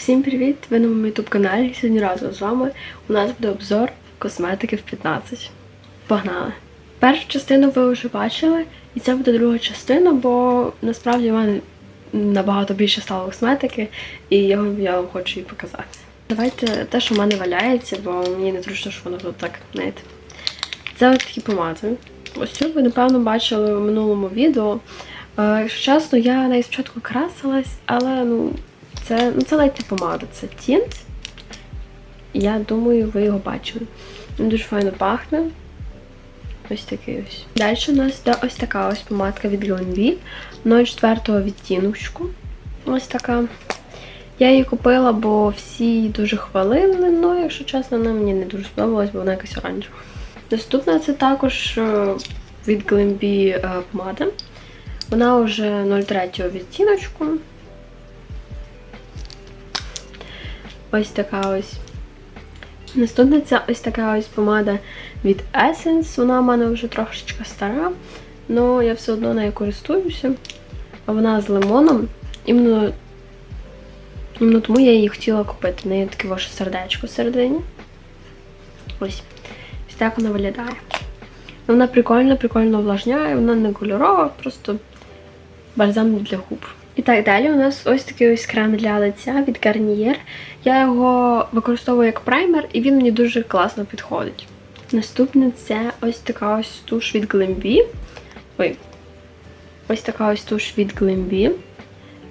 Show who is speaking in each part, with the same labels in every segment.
Speaker 1: Всім привіт! Ви на моєму youtube каналі. Сьогодні разом з вами у нас буде обзор косметики в 15. Погнали! Першу частину ви вже бачили, і це буде друга частина, бо насправді в мене набагато більше стало косметики, і я, я вам хочу її показати. Давайте те, що в мене валяється, бо мені не зручно, що воно тут так, знаєте. Це от такі помади. Ось цю ви, напевно, бачили в минулому відео. Е, Якщо чесно, я навіть спочатку красилась, але ну, це, ну, це навіть не помада, це тінт. Я думаю, ви його бачили. Він дуже файно пахне. Ось такий ось. Далі у нас йде ось така ось помадка від Glenbee 04 відтіночку. Ось така. Я її купила, бо всі дуже хвалили, ну, якщо чесно, вона мені не дуже сподобалась, бо вона якась оранжева. Наступна це також е, від Glenbee е, помада. Вона вже 03 відтіночку. Ось така ось. Наступна це ось така ось помада від Essence. Вона в мене вже трошечки стара, але я все одно нею користуюся. Вона з лимоном. Іменно, іменно тому я її хотіла купити. В неї таке ваше сердечко всередині. Ось. Ось так вона виглядає. Вона прикольно, прикольно увлажняє, вона не кольорова, просто бальзам для губ. І так далі у нас ось такий ось крем для лиця від Garnier. Я його використовую як праймер, і він мені дуже класно підходить. Наступне це ось така ось туш від Glambi. Ой, ось така ось туш від Glambi.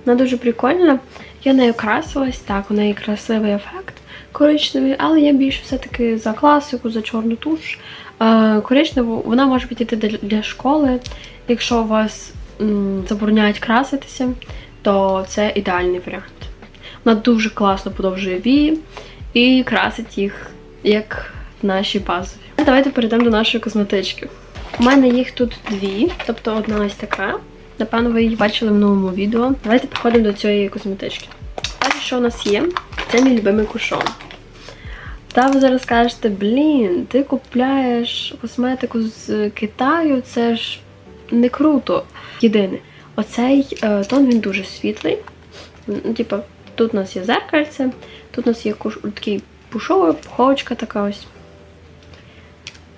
Speaker 1: Вона дуже прикольна. Я нею красилась, так, у неї красивий ефект коричневий, але я більше все-таки за класику, за чорну туш. Е, Коричневу вона може підійти для- школи. Якщо у вас забороняють краситися, то це ідеальний варіант. Вона дуже класно подовжує вії і красить їх як наші базові. Давайте перейдемо до нашої косметички. У мене їх тут дві, тобто одна ось така. Напевно, ви її бачили в новому відео. Давайте переходимо до цієї косметички. Перше, що у нас є, це мій любимий кушон. Та ви зараз скажете, блін, ти купляєш косметику з Китаю, це ж не круто. Єдине, оцей е, тон він дуже світлий. Типа, тут у нас є зеркальце, тут у нас є такий пушова пуховочка така ось.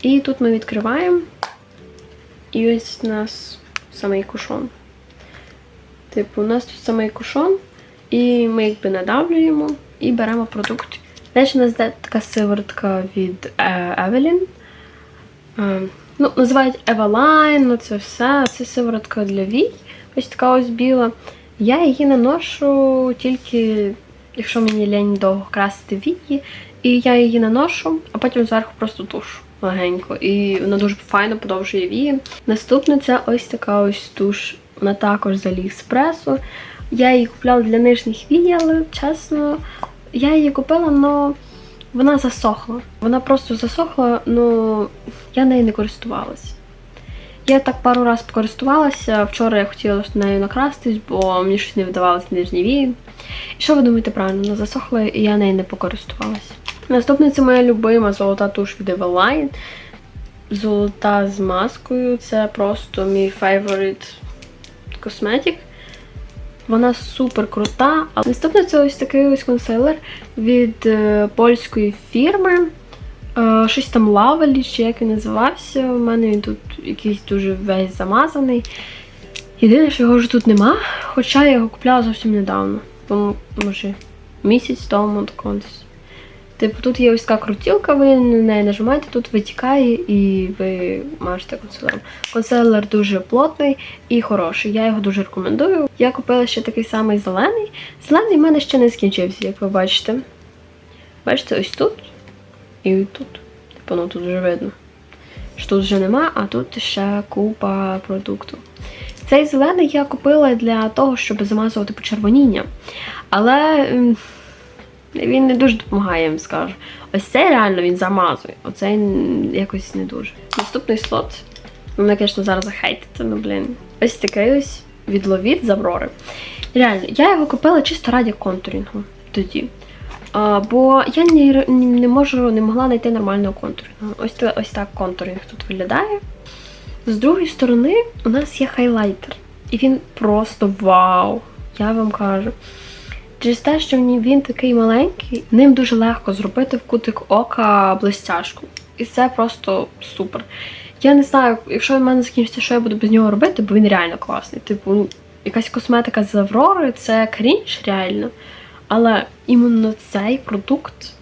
Speaker 1: І тут ми відкриваємо. І ось у нас самий кушон. Типу, у нас тут самий кушон, і ми якби надавлюємо і беремо продукт. Далі у нас така сиворотка від е, Evelyn. Ну, називають Eveline, ну це все. Це сиворотка для вій. Ось така ось біла. Я її наношу тільки, якщо мені лень довго красити вії. І я її наношу, а потім зверху просто тушу легенько. І вона дуже файно подовжує вії. Наступне це ось така ось туш. Вона також з Аліекспресу. Я її купляла для нижніх вій, але чесно, я її купила, але вона засохла. Вона просто засохла, але я нею не користувалася. Я так пару разів покористувалася. Вчора я хотіла нею накрастись, бо мені щось не вдавалося нижні вії. І що ви думаєте правильно? Вона засохла і я нею не покористувалася. Наступне це моя любима золота туш від Eveline. Золота з маскою. Це просто мій favorite косметик. Вона супер крута. А наступне це ось такий ось консилер від е, польської фірми. Е, щось там Лавелі, чи як він називався. У мене він тут якийсь дуже весь замазаний. Єдине, що його вже тут нема, хоча я його купляла зовсім недавно. Тому, може, місяць тому тако десь. Типу, тут є ось така крутілка, ви на неї нажимаєте, тут витікає і ви мажете консилером. Консилер дуже плотний і хороший. Я його дуже рекомендую. Я купила ще такий самий зелений. Зелений в мене ще не скінчився, як ви бачите. Бачите, ось тут і тут. Типу, ну тут вже видно. Що тут вже нема, а тут ще купа продукту. Цей зелений я купила для того, щоб замазувати почервоніння. Але він не дуже допомагає, я вам скажу. Ось цей реально він замазує, оцей якось не дуже. Наступний слот. Ви мене, звісно, зараз захейтите, ну блін. Ось такий ось від Ловіт з. Реально, я його купила чисто раді контурінгу тоді. А, бо я не, не можу, не могла знайти нормального контурінгу. Ось, ось так контурінг тут виглядає. З другої сторони у нас є хайлайтер. І він просто вау! Я вам кажу. Через те, що він такий маленький, ним дуже легко зробити в кутик ока блистяшку. І це просто супер. Я не знаю, якщо в мене закінчиться, що я буду без нього робити, бо він реально класний. Типу, ну, якась косметика з Аврори це крінж реально. Але іменно цей продукт,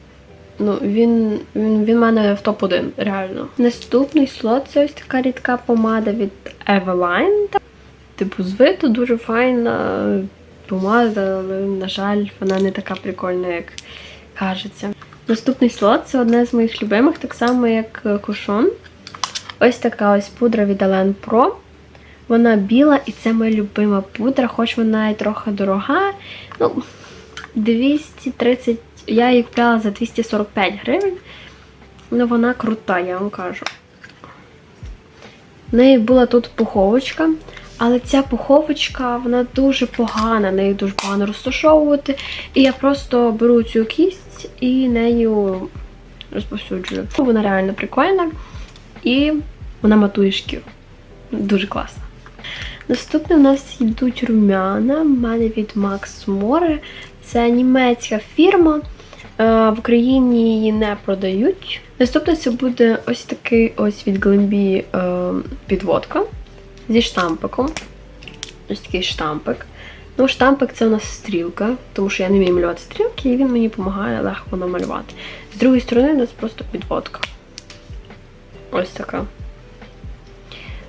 Speaker 1: ну, він, він, він в мене в топ-1, реально. Наступний слот це ось така рідка помада від Eveline. Типу, з виду дуже файна помада, але, на жаль, вона не така прикольна, як кажеться. Наступний слот це одне з моїх любимих, так само як е, кушон. Ось така ось пудра від Alen Pro. Вона біла і це моя любима пудра, хоч вона і трохи дорога. Ну, 230, я її купляла за 245 гривень. Ну, вона крута, я вам кажу. В неї була тут пуховочка, але ця пуховочка, вона дуже погана, нею дуже погано розташовувати. І я просто беру цю кість і нею розповсюджую. Вона реально прикольна і вона матує шкіру. Дуже класно. Наступне у нас йдуть румяна. У мене від Max More. Це німецька фірма. Е, В Україні її не продають. Наступне це буде ось такий ось від Glambi е, підводка зі штампиком. Ось такий штампик. Ну, штампик це у нас стрілка, тому що я не вмію малювати стрілки, і він мені допомагає легко намалювати. З другої сторони, у нас просто підводка. Ось така.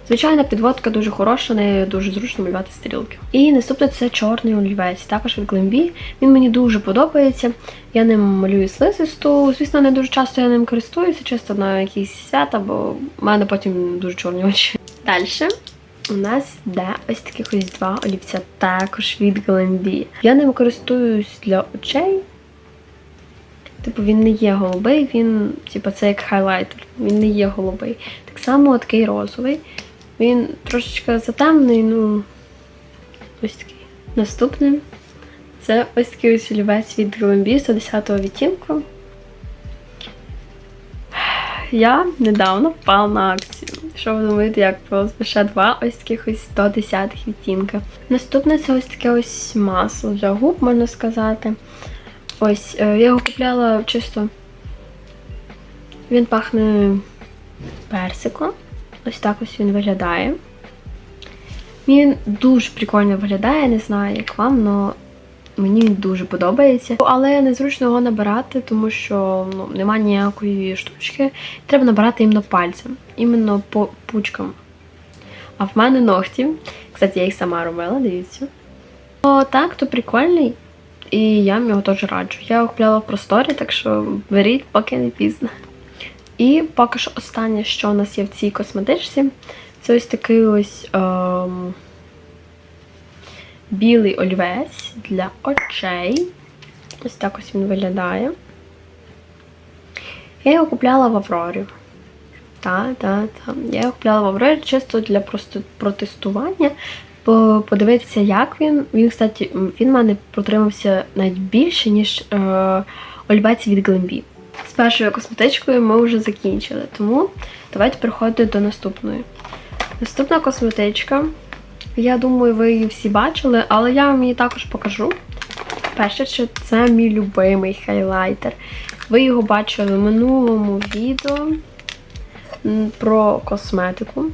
Speaker 1: Звичайна підводка дуже хороша, нею дуже зручно малювати стрілки. І наступне це чорний олівець, також від Glambi. Він мені дуже подобається. Я ним малюю слизисту. Звісно, не дуже часто я ним користуюся, чисто на якісь свята, бо в мене потім дуже чорні очі. Далі. У нас йде ось таких ось два олівця, також від Glambi. Я ним користуюсь для очей. Типу, він не є голубий, він, типу, це як хайлайтер, він не є голубий. Так само такий розовий. Він трошечки затемний, ну ось такий. Наступним це ось такий ось олівець від Glambi 110 відтінку. Я недавно впала на акцію. Що ви думаєте, як просто ще два ось таких ось 110 відтінка. Наступне це ось таке ось масло для губ, можна сказати. Ось, е, я його купляла чисто. Він пахне персиком. Ось так ось він виглядає. Він дуже прикольно виглядає, не знаю, як вам, але мені він дуже подобається. Але незручно його набирати, тому що ну, немає ніякої штучки. Треба набирати іменно пальцем, іменно по пучкам. А в мене ногті. Кстати, я їх сама робила, дивіться. О, так, то прикольний. І я вам його теж раджу. Я його купляла в просторі, так що беріть, поки не пізно. І поки що останнє, що у нас є в цій косметичці, це ось такий ось ем, білий олівець для очей. Ось так ось він виглядає. Я його купляла в Аврорі. Так, так, так. Я його купляла в Аврорі чисто для протестування. Подивитися, як він. Він, кстати, він в мене протримався навіть більше, ніж е, олівець від Glambi. З першою косметичкою ми вже закінчили, тому давайте переходити до наступної. Наступна косметичка. Я думаю, ви її всі бачили, але я вам її також покажу. Перше, що це мій любимий хайлайтер. Ви його бачили в минулому відео про косметику.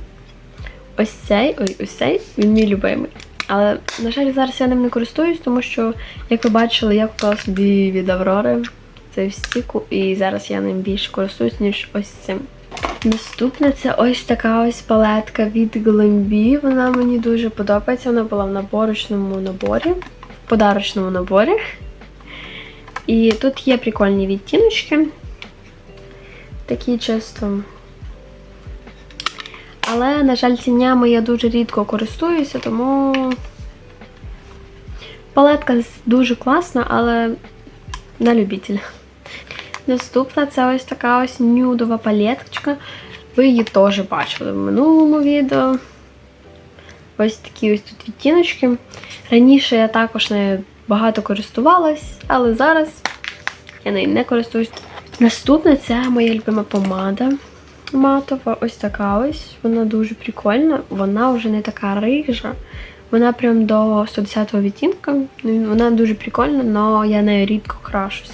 Speaker 1: Ось цей, ой, ось цей, він мій любимий. Але, на жаль, зараз я ним не користуюсь, тому що, як ви бачили, я купила собі від Аврори цей стіку, і зараз я ним більше користуюсь, ніж ось цим. Наступне це ось така ось палетка від Glambi. Вона мені дуже подобається. Вона була в наборочному наборі, в подарочному наборі. І тут є прикольні відтіночки. Такі чисто. Але, на жаль, тінями я дуже рідко користуюся, тому палетка дуже класна, але на любителя. Наступна це ось така ось нюдова палеточка. Ви її теж бачили в минулому відео. Ось такі ось тут відтіночки. Раніше я також нею багато користувалась, але зараз я нею не користуюсь. Наступна це моя любима помада матова. Ось така ось. Вона дуже прикольна. Вона вже не така рижа. Вона прям до 110-го відтінка. Вона дуже прикольна, але я нею рідко крашуся.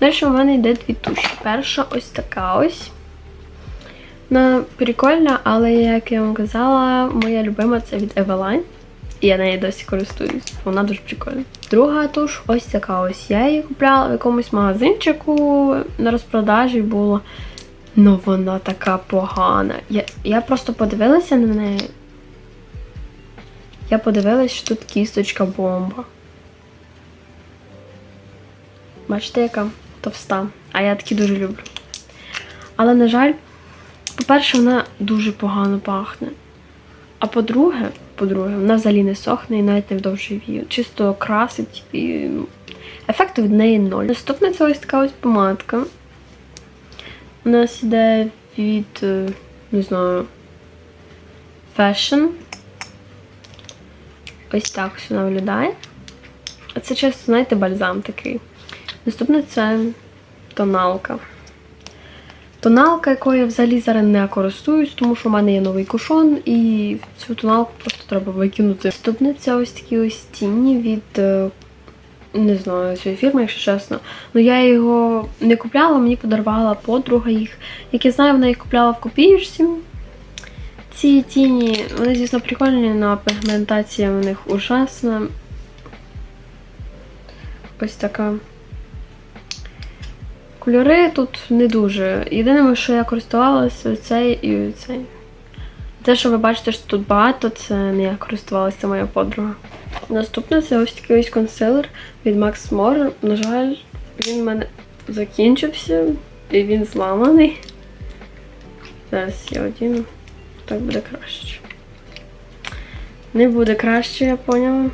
Speaker 1: Далі у мене йде дві туші. Перша ось така ось. Вона прикольна, але як я вам казала, моя любима це від Eveline. І я нею досі користуюсь. Вона дуже прикольна. Друга туш ось така ось. Я її купляла в якомусь магазинчику на розпродажі було. Ну вона така погана. Я, я просто подивилася на неї. Я подивилась, що тут кісточка бомба. Бачите, яка товста. А я такі дуже люблю. Але, на жаль, по-перше, вона дуже погано пахне. А по-друге, по-друге, вона взагалі не сохне і навіть не вію. Чисто красить і ну, ефекту від неї ноль. Наступна це ось така ось помадка. У нас іде від, е, не знаю, Fashion. Ось так вона виглядає. А це чисто, знаєте, бальзам такий. Наступне це тоналка. Тоналка, якою я взагалі зараз не користуюсь, тому що в мене є новий кушон, і цю тоналку просто треба викинути. Наступне це ось такі ось тіні від. е, Не знаю цієї фірми, якщо чесно. Ну я його не купляла, мені подарувала подруга їх. Як я знаю, вона їх купляла в копієчці. Ці тіні, вони, звісно, прикольні, але пігментація в них ужасна. Ось така. Кольори тут не дуже. Єдине, що я користувалася, оцей і оцей. Те, що ви бачите, що тут багато, це не я користувалася, моя подруга. Наступне це ось такий ось консилер від Max More. На жаль, він в мене закінчився і він зламаний. Зараз я одіну. Так буде краще. Не буде краще, я поняла.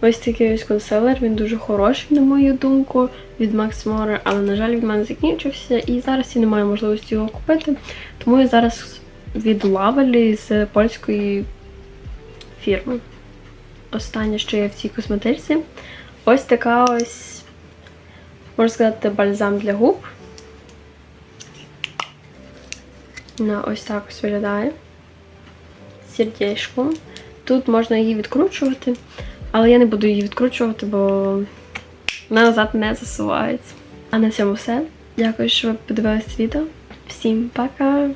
Speaker 1: Ось такий ось консилер, він дуже хороший, на мою думку, від Max More, але, на жаль, він мене закінчився, і зараз я не маю можливості його купити. Тому я зараз від Lavely з польської фірми. Останнє, що є в цій косметичці. Ось така ось, можна сказати, бальзам для губ. Вона ось так ось виглядає. Сердечком. Тут можна її відкручувати, але я не буду її відкручувати, бо вона назад не засувається. А на цьому все. Дякую, що ви подивилися відео. Всім пока!